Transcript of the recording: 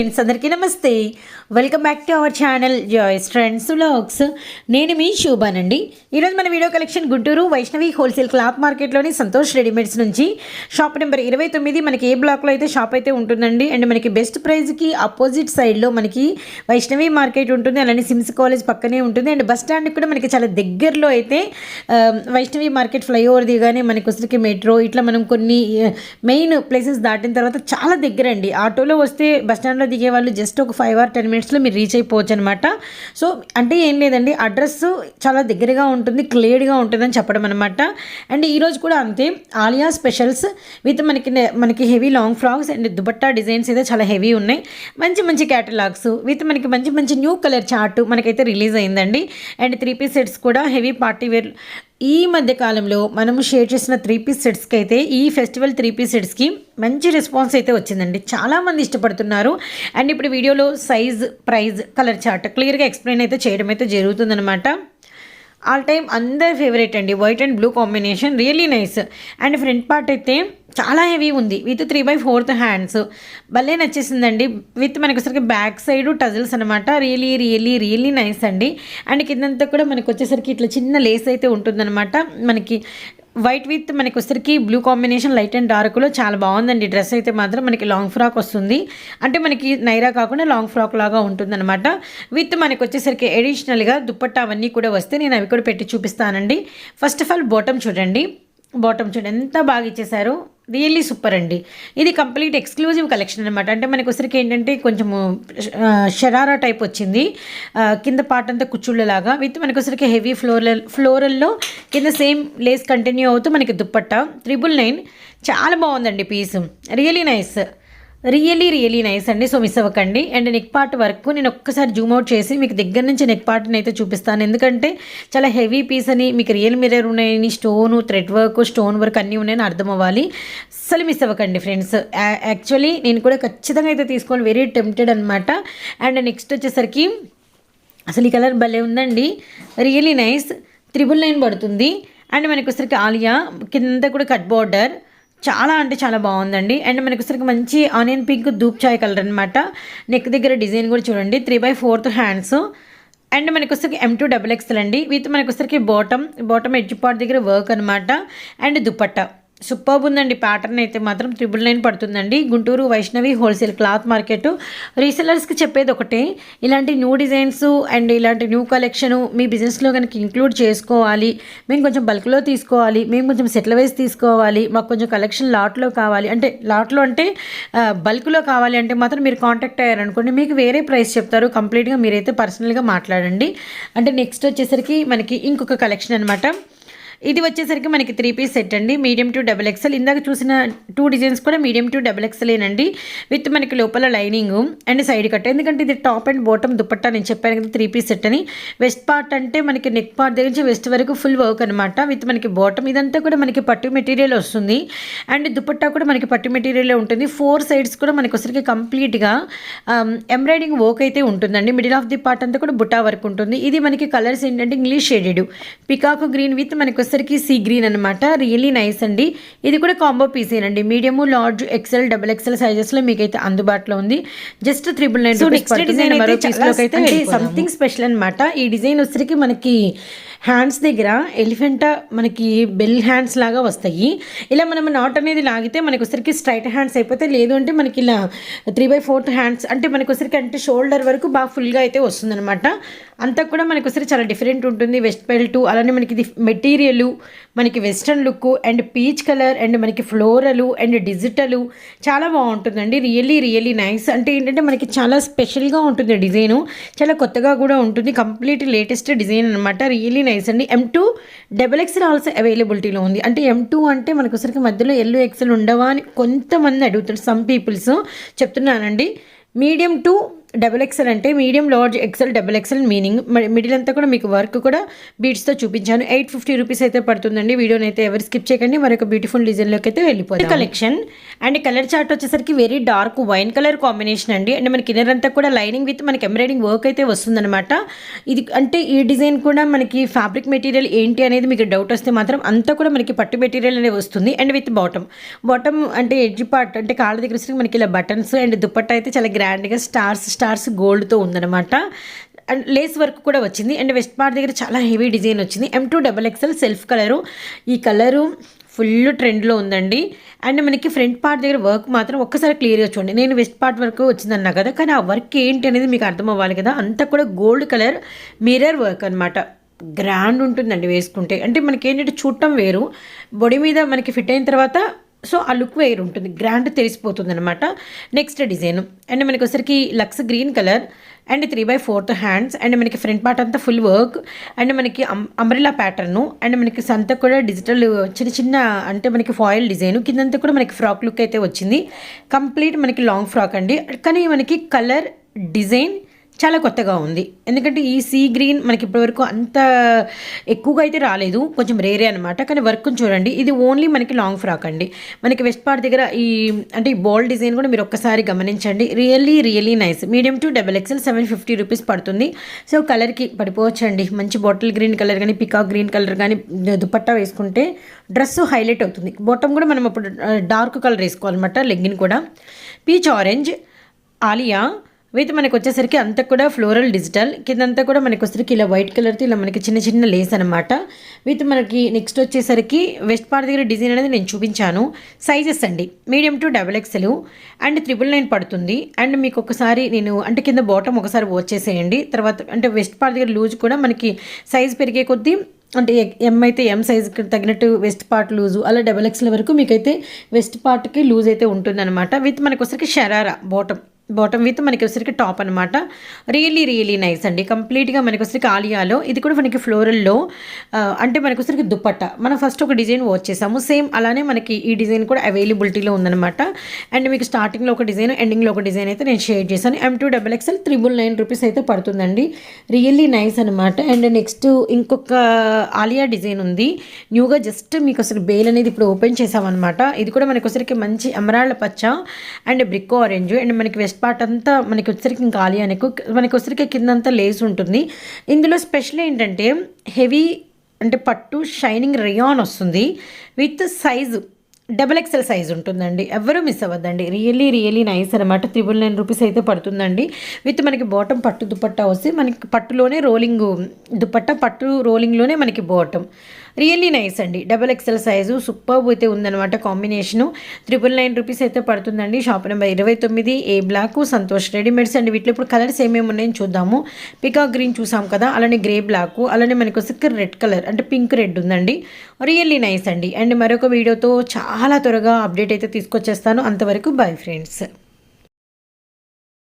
Friends అందరికీ నమస్తే. Welcome back to our channel Joy's friends vlogs నేను మీ శోభానండి. ఈరోజు మన video collection Guntur Vaishnavi wholesale cloth మార్కెట్లోని Santosh readymades నుంచి షాప్ నెంబర్ ఇరవై తొమ్మిది మనకి ఏ బ్లాక్లో అయితే షాప్ అయితే ఉంటుందండి. అండ్ మనకి బెస్ట్ ప్రైస్కి అపోజిట్ సైడ్లో మనకి వైష్ణవి మార్కెట్ ఉంటుంది. అలానే సిమ్స్ కాలేజ్ పక్కనే ఉంటుంది. అండ్ బస్ స్టాండ్ కూడా మనకి చాలా దగ్గరలో అయితే వైష్ణవి మార్కెట్ ఫ్లైఓవర్ దిగానే మనకి వచ్చరికి మెట్రో ఇట్లా మనం కొన్ని మెయిన్ ప్లేసెస్ దాటిన తర్వాత చాలా దగ్గర అండి ఆటోలో వస్తే బస్ స్టాండ్లో దిగే వాళ్ళు జస్ట్ ఒక ఫైవ్ ఆర్ టెన్ మినిట్స్లో మీరు రీచ్ అయిపోవచ్చు అనమాట సో అంటే ఏం లేదండి అడ్రస్ చాలా దగ్గరగా ఉంటుంది క్లియర్గా ఉంటుందని చెప్పడం అనమాట అండ్ ఈరోజు కూడా అంతే ఆలియా స్పెషల్స్ విత్ మనకి మనకి heavy long frocks and dupatta designs అయితే చాలా హెవీ ఉన్నాయి. మంచి మంచి క్యాటలాగ్స్ విత్ మనకి మంచి మంచి న్యూ కలర్ చార్ట్ మనకైతే రిలీజ్ అయిందండి. అండ్ త్రీ పీస్ సెట్స్ కూడా హెవీ పార్టీ వేర్ ఈ మధ్యకాలంలో మనము షేర్ చేసిన త్రీ పీస్ సెట్స్కి అయితే ఈ ఫెస్టివల్ త్రీ పీస్ సెట్స్కి మంచి రెస్పాన్స్ అయితే వచ్చిందండి. చాలామంది ఇష్టపడుతున్నారు. అండ్ ఇప్పుడు వీడియోలో సైజ్ ప్రైజ్ కలర్ చార్ట్ క్లియర్గా ఎక్స్ప్లెయిన్ అయితే చేయడం అయితే జరుగుతుందన్నమాట. ఆల్ టైమ్ అందరి ఫేవరెట్ అండి. White and blue combination really nice and front part అయితే చాలా హెవీ ఉంది. With three by fourth hands. భలే నచ్చేసిందండి. విత్ మనకొసరికి బ్యాక్ సైడ్ టజిల్స్ అనమాట రియలీ రియలీ రియలీ నైస్ అండి. అండ్ కిందంతా కూడా మనకు వచ్చేసరికి ఇట్లా చిన్న లేస్ అయితే ఉంటుందన్నమాట. మనకి వైట్ విత్ మనకి వచ్చరికి బ్లూ కాంబినేషన్ లైట్ అండ్ డార్క్లో చాలా బాగుందండి. డ్రెస్ అయితే మాత్రం మనకి లాంగ్ ఫ్రాక్ వస్తుంది. అంటే మనకి నైరా కాకుండా లాంగ్ ఫ్రాక్ లాగా ఉంటుందన్నమాట. విత్ మనకి వచ్చేసరికి ఎడిషనల్గా దుప్పట్టా అవన్నీ కూడా వస్తే నేను అవి కూడా పెట్టి చూపిస్తానండి. ఫస్ట్ ఆఫ్ ఆల్ బాటమ్ చూడండి. బాటమ్ చూడండి. ఎంత బాగా ఇచ్చేసారు రియల్లీ సూపర్ అండి. ఇది కంప్లీట్ ఎక్స్క్లూజివ్ కలెక్షన్ అనమాట అంటే మనకు వచ్చరికి ఏంటంటే కొంచెము షరారా టైప్ వచ్చింది. కింద పార్ట్ అంతా కుచ్చుళ్ళలాగా విత్ మనకు వచ్చరికి హెవీ ఫ్లోరల్ ఫ్లోరల్లో కింద సేమ్ లేస్ కంటిన్యూ అవుతూ మనకి దుప్పట్ట త్రిబుల్ నైన్ చాలా బాగుందండి piece really nice really really nice అండి. సో మిస్ అవ్వకండి. అండ్ నెక్ పార్ట్ వరకు నేను ఒక్కసారి జూమ్ అవుట్ చేసి మీకు దగ్గర నుంచి నెక్ పార్ట్ని అయితే చూపిస్తాను. ఎందుకంటే చాలా హెవీ పీస్ అని మీకు రియల్ మిర్రర్ ఉన్నాయని stone thread work stone work అన్నీ ఉన్నాయని అర్థం అవ్వాలి. అసలు మిస్ అవ్వకండి ఫ్రెండ్స్ యాక్చువల్లీ నేను కూడా ఖచ్చితంగా అయితే తీసుకోవాలి వెరీ టెంప్టెడ్ అనమాట అండ్ నెక్స్ట్ వచ్చేసరికి అసలు ఈ కలర్ భలే ఉందండి. రియలీ నైస్ త్రిబుల్ నైన్ పడుతుంది. అండ్ మనకి వచ్చేసరికి ఆలియా కింద కూడా కట్ బార్డర్ చాలా అంటే చాలా బాగుందండి. అండ్ మనకి వచ్చరికి మంచి ఆనియన్ పింక్ దూప్ చాయ్ కలర్ అనమాట నెక్ దగ్గర డిజైన్ కూడా చూడండి. Three by fourth hands. And మనకు వచ్చరికి ఎం టూ డబుల్ ఎక్స్ఎల్ అండి. విత్ మనకు వచ్చరికి బాటమ్ బాటమ్ ఎడ్జ్ పార్ట్ దగ్గర వర్క్ అనమాట అండ్ దుప్పట్ట సూపర్ ఉందండి ప్యాటర్న్ అయితే మాత్రం త్రిబుల్ నైన్ పడుతుందండి. Guntur Vaishnavi wholesale cloth market. రీసెలర్స్కి చెప్పేది ఒకటే ఇలాంటి న్యూ డిజైన్స్ అండ్ ఇలాంటి న్యూ కలెక్షన్ మీ బిజినెస్లో కనుక ఇంక్లూడ్ చేసుకోవాలి మేము కొంచెం బల్క్లో తీసుకోవాలి మేము కొంచెం సెటిల్ వైజ్ తీసుకోవాలి మాకు కొంచెం కలెక్షన్ లాట్లో కావాలి అంటే లాట్లో అంటే బల్క్లో కావాలి అంటే మాత్రం మీరు కాంటాక్ట్ అయ్యారనుకోండి మీకు వేరే ప్రైస్ చెప్తారు కంప్లీట్గా మీరైతే పర్సనల్గా మాట్లాడండి. అంటే నెక్స్ట్ వచ్చేసరికి మనకి ఇంకొక కలెక్షన్ అనమాట ఇది వచ్చేసరికి మనకి త్రీ పీస్ సెట్ అండి. మీడియం టు డబుల్ ఎక్సెల్ ఇందాక చూసిన టూ డిజైన్స్ కూడా మీడియం టు డబుల్ ఎక్సెలేనండి విత్ మనకి లోపల లైనింగ్ అండ్ సైడ్ కట్ ఎందుకంటే ఇది టాప్ అండ్ బాటమ్ దుపట్టా నేను చెప్పాను కదా త్రీ పీస్ సెట్ అని. వెస్ట్ పార్ట్ అంటే మనకి నెక్ పార్ట్ దగ్గర నుంచి వెస్ట్ వరకు ఫుల్ వర్క్ అనమాట విత్ మనకి బాటమ్ ఇదంతా కూడా మనకి పట్టు మెటీరియల్ వస్తుంది. అండ్ దుపట్టా కూడా మనకి పట్టు మెటీరియల్ ఉంటుంది. ఫోర్ సైడ్స్ కూడా మనకి వచ్చరికి కంప్లీట్గా ఎంబ్రాయిడింగ్ వర్క్ అయితే ఉంటుందండి. మిడిల్ ఆఫ్ ది పార్ట్ అంతా కూడా బుటా వర్క్ ఉంటుంది. ఇది మనకి కలర్స్ ఏంటంటే English shaded peacock green with మనకి వచ్చరికి సీ గ్రీన్ అనమాట రియల్లీ నైస్ అండి. ఇది కూడా combo పీసేనండి medium large XL double XL సైజెస్లో మీకైతే అందుబాటులో ఉంది. Just triple nine next design మరో పీస్లోకి అయితే సంథింగ్ స్పెషల్ అనమాట ఈ డిజైన్ వచ్చరికి మనకి హ్యాండ్స్ దగ్గర ఎలిఫెంట్ మనకి బెల్ హ్యాండ్స్ లాగా వస్తాయి. ఇలా మనం నాట్ అనేది లాగితే మనకి వచ్చరికి స్ట్రైట్ హ్యాండ్స్ అయిపోతే లేదు అంటే మనకి ఇలా త్రీ బై ఫోర్త్ హ్యాండ్స్ అంటే మనకి వచ్చరికి అంటే షోల్డర్ వరకు బాగా ఫుల్గా అయితే వస్తుందన్నమాట. అంతా కూడా మనకి వచ్చరికి చాలా డిఫరెంట్ ఉంటుంది. వెస్ట్ బెల్ట్ అలానే మనకి ఇది మెటీరియల్ మనకి western look and peach colour and మనకి ఫ్లోరలు అండ్ డిజిటల్. చాలా బాగుంటుందండి. రియల్లీ రియల్లీ నైస్ అంటే ఏంటంటే మనకి చాలా స్పెషల్గా ఉంటుంది డిజైను. చాలా కొత్తగా కూడా ఉంటుంది. కంప్లీట్ లేటెస్ట్ డిజైన్ అనమాట రియల్లీ నైస్ అండి. M two double XL also అవైలబిలిటీలో ఉంది. అంటే ఎం టూ అంటే మనకు వచ్చరికి మధ్యలో ఎల్లో ఎక్సెల్ ఉండవా అని కొంతమంది అడుగుతారు సమ్ పీపుల్స్ చెప్తున్నానండి. మీడియం టు డబుల్ ఎక్సెల్ అంటే medium large XL double XL meaning middle అంతా కూడా మీకు వర్క్ కూడా బీట్స్తో చూపించాను. ఎయిట్ ఫిఫ్టీ రూపీస్ అయితే పడుతుందండి. వీడియోని అయితే ఎవరు స్కిప్ చేయకండి. మరొక బ్యూటిఫుల్ డిజైన్లోకి అయితే వెళ్ళిపోతుంది కలెక్షన్ అండ్ కలర్ చార్ట్ వచ్చేసరికి very dark wine colour combination అండి. అండ్ మనకి ఇన్నర్ అంతా కూడా లైనింగ్ విత్ మనకి ఎంబ్రాయిడింగ్ వర్క్ అయితే వస్తుందన్నమాట. ఇది అంటే ఈ డిజైన్ కూడా మనకి ఫ్యాబ్రిక్ మెటీరియల్ ఏంటి అనేది మీకు డౌట్ వస్తే మాత్రం అంతా కూడా మనకి పట్టు మెటీరియల్ అనేది వస్తుంది. అండ్ విత్ బాటమ్ బాటమ్ అంటే ఎడ్జ్ పార్ట్ అంటే కాళ్ళ దగ్గర మనకి ఇలా బటన్స్ అండ్ దుప్పట్ట అయితే చాలా గ్రాండ్గా స్టార్స్ స్టార్స్ గోల్డ్తో ఉందన్నమాట. అండ్ లేస్ వర్క్ కూడా వచ్చింది. అండ్ వెస్ట్ పార్ట్ దగ్గర చాలా హెవీ డిజైన్ వచ్చింది. M two double XL self colour. ఈ కలరు ఫుల్ ట్రెండ్లో ఉందండి. అండ్ మనకి ఫ్రంట్ పార్ట్ దగ్గర వర్క్ మాత్రం ఒక్కసారి క్లియర్గా చూడండి. నేను వెస్ట్ పార్ట్ వరకు వచ్చిందన్నా కదా కానీ ఆ వర్క్ ఏంటి అనేది మీకు అర్థం అవ్వాలి కదా. అంతా కూడా గోల్డ్ కలర్ మిర్రర్ వర్క్ అనమాట గ్రాండ్ ఉంటుందండి వేసుకుంటే. అంటే మనకి ఏంటంటే చూడటం వేరు. బాడీ మీద మనకి ఫిట్ అయిన తర్వాత సో ఆ లుక్ వేరు ఉంటుంది. గ్రాండ్ తెలిసిపోతుంది అనమాట నెక్స్ట్ డిజైన్. అండ్ మనకి వచ్చరికి lux green colour. And three by fourth hands. And మనకి ఫ్రంట్ పార్ట్ అంతా ఫుల్ వర్క్. అండ్ మనకి అంబ్రిలా ప్యాటర్ను. అండ్ మనకి సంత కూడా డిజిటల్ చిన్న చిన్న అంటే మనకి ఫాయిల్ డిజైన్. కిందంతా కూడా మనకి ఫ్రాక్ లుక్ అయితే వచ్చింది. కంప్లీట్ మనకి లాంగ్ ఫ్రాక్ అండి. కానీ మనకి కలర్ డిజైన్ చాలా కొత్తగా ఉంది. ఎందుకంటే ఈ సీ గ్రీన్ మనకి ఇప్పటివరకు అంత ఎక్కువగా అయితే రాలేదు. కొంచెం రేరే అనమాట కానీ వర్క్ చూడండి. ఇది ఓన్లీ మనకి లాంగ్ ఫ్రాక్ అండి. మనకి వెస్ట్ పార్ట్ దగ్గర ఈ అంటే ఈ బాల్ డిజైన్ కూడా మీరు ఒక్కసారి గమనించండి. Really really nice. Medium to double XL seven fifty rupees పడుతుంది. సో కలర్కి పడిపోవచ్చండి. మంచి బాటిల్ గ్రీన్ కలర్ కానీ పికాక్ గ్రీన్ కలర్ కానీ దుపట్టా వేసుకుంటే డ్రెస్ హైలైట్ అవుతుంది. బాటమ్ కూడా మనం అప్పుడు డార్క్ కలర్ వేసుకోవాలన్నమాట. లెగ్గిన్ కూడా. పీచ్ ఆరెంజ్ ఆలియా విత్ మనకు వచ్చేసరికి అంతా కూడా ఫ్లోరల్ డిజిటల్. కిందంతా కూడా మనకు వచ్చేసరికి ఇలా వైట్ కలర్తో ఇలా మనకి చిన్న చిన్న లేస్ అనమాట విత్ మనకి నెక్స్ట్ వచ్చేసరికి వెస్ట్ పార్ట్ దగ్గర డిజైన్ అనేది నేను చూపించాను. సైజెస్ అండి. Medium to double XL and triple nine పడుతుంది. అండ్ మీకు ఒకసారి నేను అంటే కింద బాటమ్ ఒకసారి వచ్చేసేయండి తర్వాత అంటే వెస్ట్ పార్ట్ దగ్గర లూజ్ కూడా మనకి సైజ్ పెరిగే కొద్దీ అంటే ఎం అయితే ఎం సైజుకి తగినట్టు వెస్ట్ పార్ట్ లూజు అలా డబల్ ఎక్స్ల వరకు మీకైతే వెస్ట్ పార్ట్కి లూజ్ అయితే ఉంటుందన్నమాట. విత్ మనకు వచ్చరికి షరారా బాటమ్. బాటమ్ విత్ మనకి వచ్చరికి టాప్ అనమాట రియలీ రియలీ నైస్ అండి. కంప్లీట్గా మనకి వచ్చరికి ఆలియాలో ఇది కూడా మనకి ఫ్లోరల్లో అంటే మనకి వచ్చరికి దుప్పట్ట మనం ఫస్ట్ ఒక డిజైన్ వాచ్ చేసాము. సేమ్ అలానే మనకి ఈ డిజైన్ కూడా అవైలబిలిటీలో ఉందన్నమాట. అండ్ మీకు స్టార్టింగ్లో ఒక డిజైన్ ఎండింగ్లో ఒక డిజైన్ అయితే నేను షేర్ చేశాను. M two double XL triple nine rupees అయితే పడుతుందండి. రియల్లీ నైస్ అనమాట అండ్ నెక్స్ట్ ఇంకొక ఆలియా డిజైన్ ఉంది. న్యూగా జస్ట్ మీకు అసలు బేల్ అనేది ఇప్పుడు ఓపెన్ చేసామన్నమాట. ఇది కూడా మనకి వచ్చరికి మంచి ఎమరాళ్ళ పచ్చ అండ్ బ్రిక్కో ఆరెంజ్ అండ్ మనకి వెస్ట్ పార్ట్ అంతా మనకి వచ్చరికి ఇంకా ఆలియానికి మనకి వచ్చరికి కిందంతా లేస్ ఉంటుంది. ఇందులో స్పెషల్ ఏంటంటే హెవీ అంటే పట్టు షైనింగ్ రియాన్ వస్తుంది. With size double XL size ఉంటుందండి. ఎవరూ మిస్ అవ్వద్దండి. రియల్లీ రియల్లీ నైస్ అనమాట త్రిబుల్ నైన్ రూపీస్ అయితే పడుతుందండి. విత్ మనకి బాటమ్ పట్టు దుపట్టా వస్తే మనకి పట్టులోనే రోలింగ్ దుపట్టా పట్టు రోలింగ్లోనే మనకి బాటమ్ రియల్లీ నైస్ అండి. డబల్ ఎక్సెల్ సైజు సూపర్బ్ అయితే ఉందన్నమాట కాంబినేషను త్రిపుల్ నైన్ రూపీస్ అయితే పడుతుందండి. షాప్ నెంబర్ ఇరవై తొమ్మిది ఏ బ్లాక్ సంతోష్ రెడీమేడ్స్ అండి. వీటిలో ఇప్పుడు కలర్స్ ఏమేమి ఉన్నాయని చూద్దాము. పికాక్ గ్రీన్ చూసాం కదా అలానే గ్రే బ్లాక్ అలానే మనకు వస్తే రెడ్ కలర్ అంటే పింక్ రెడ్ ఉందండి. రియల్లీ నైస్ అండి. అండ్ మరొక వీడియోతో చాలా త్వరగా అప్డేట్ అయితే తీసుకొచ్చేస్తాను. అంతవరకు బై ఫ్రెండ్స్